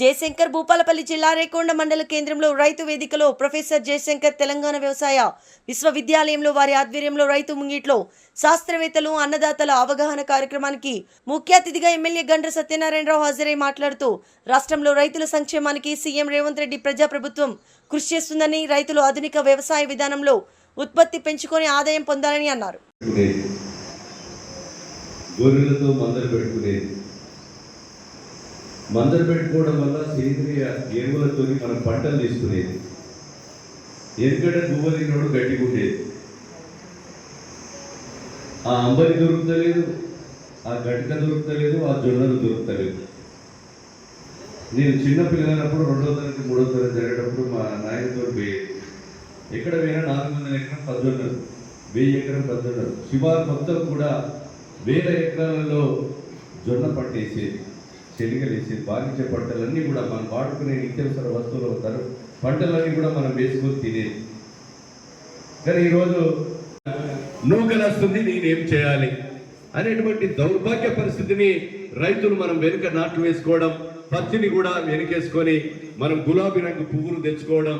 జయశంకర్ భూపాలపల్లి జిల్లా రేకొండ మండల కేంద్రంలో రైతు వేదికలో ప్రొఫెసర్ జయశంకర్ తెలంగాణ వ్యవసాయ విశ్వవిద్యాలయంలో వారి ఆధ్వర్యంలో రైతు ముంగిట్లో శాస్త్రవేత్తలు అన్నదాతల అవగాహన కార్యక్రమానికి ముఖ్య అతిథిగా ఎమ్మెల్యే గండ్ర సత్యనారాయణరావు హాజరై మాట్లాడుతూ రాష్ట్రంలో రైతుల సంక్షేమానికి సీఎం రేవంత్ రెడ్డి ప్రజాప్రభుత్వం కృషి చేస్తుందని రైతులు ఆధునిక వ్యవసాయ విధానంలో ఉత్పత్తి పెంచుకొని ఆదాయం పొందాలని అన్నారు. గొర్రెలతో మందలు పెట్టుకునేది మందర పెట్టుకోవడం వల్ల సేంద్రియ ఎరువులతో మనం పంటలు తీసుకునేది. ఎందుకంటే గువ్వలినోడు గట్టిగా ఉండేది ఆ అంబలి దొరుకుతలేదు ఆ గట్క దొరుకుతలేదు ఆ జొన్నలు దొరుకుతలేదు. నేను చిన్న పిల్లలప్పుడు రెండో తరగతి మూడో తరగతి జరిగేటప్పుడు మా నాయనతో పోయేది ఎక్కడ పోయినా నాలుగు వందల ఎకరం పద్దొన్నరు వెయ్యి ఎకరం పద్దొన్నరు శివారు మొత్తం కూడా వేల ఎకరాలలో జొన్న పట్టేసేది చెలిగలేసి వేసేది పంటలన్నీ కూడా మనం వాడుకునే నిత్యవసర వస్తువులు అవుతారు. పంటలన్నీ కూడా మనం వేసుకొని తినేది కానీ ఈరోజు నూకలు వస్తుంది నేనేం చేయాలి? అనేటువంటి దౌర్భాగ్య పరిస్థితిని రైతులు మనం వెనుక నాట్లు వేసుకోవడం పత్తిని కూడా వెనుకేసుకొని మనం గులాబీ రంగు పువ్వులు తెచ్చుకోవడం